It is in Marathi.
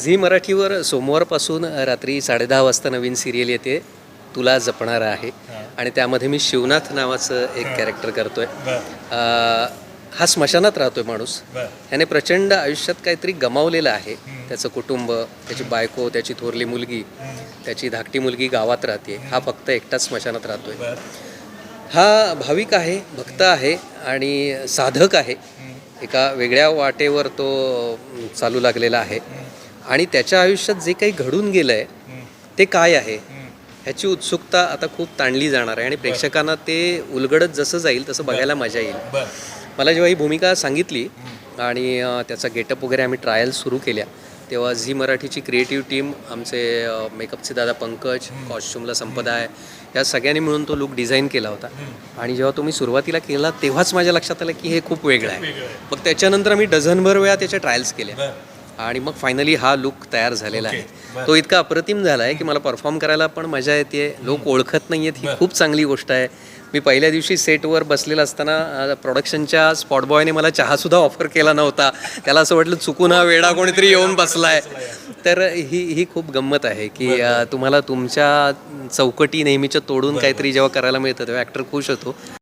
झी मराठीवर सोमवारपासून रात्री साडेदहा वाजता नवीन सिरियल येते तुला जपणार आहे. आणि त्यामध्ये मी शिवनाथ नावाचं एक कॅरेक्टर करतोय. अं, हा स्मशानात राहतोय माणूस. त्याने प्रचंड आयुष्यात काहीतरी गमावलेलं आहे. त्याचं कुटुंब त्याची बायको त्याची थोरली मुलगी त्याची धाकटी मुलगी गावात राहते. हा फक्त एकटाच स्मशानात राहतोय. हा भाविक आहे भक्त आहे आणि साधक आहे. एका वेगळ्या वाटेवर तो अं, चालू लागलेला आहे. आणि त्याच्या आयुष्यात जे काही घडून गेलं आहे ते काय आहे? ह्याची उत्सुकता आता खूप ताणली जाणार आहे आणि प्रेक्षकांना ते उलगडत जसं जाईल तसं बघायला मजा येईल. मला जेव्हा ही भूमिका सांगितली आणि त्याचा गेटअप वगैरे आम्ही ट्रायल सुरू केल्या तेव्हा झी मराठीची क्रिएटिव्ह टीम आमचे मेकअपचे दादा पंकज कॉस्ट्युमला संपदा आहे या सगळ्यांनी मिळून तो लुक डिझाईन केला होता. आणि जेव्हा तुम्ही सुरुवातीला केला तेव्हाच माझ्या लक्षात आलं की हे खूप वेगळं आहे. मग त्याच्यानंतर आम्ही डझनभर वेळा त्याच्या ट्रायल्स केल्या. आणि मग फायनली हा लुक तयार झालेला आहे. तो इतका अप्रतिम झाला आहे की मला परफॉर्म करायला पण मजा येते. लोक ओळखत नाही आहेत ही खूप चांगली गोष्ट आहे. मी पहिल्या दिवशी सेटवर बसलेला असताना प्रोडक्शनच्या स्पॉट बॉयने मला चहासुद्धा ऑफर केला नव्हता. त्याला असं वाटलं चुकून हा वेडा कोणीतरी येऊन बसलाय. तर ही ही खूप गंमत आहे की तुम्हाला तुमच्या चौकटी नेहमीच्या तोडून काहीतरी जेव्हा करायला मिळतं तेव्हा ॲक्टर खुश होतो.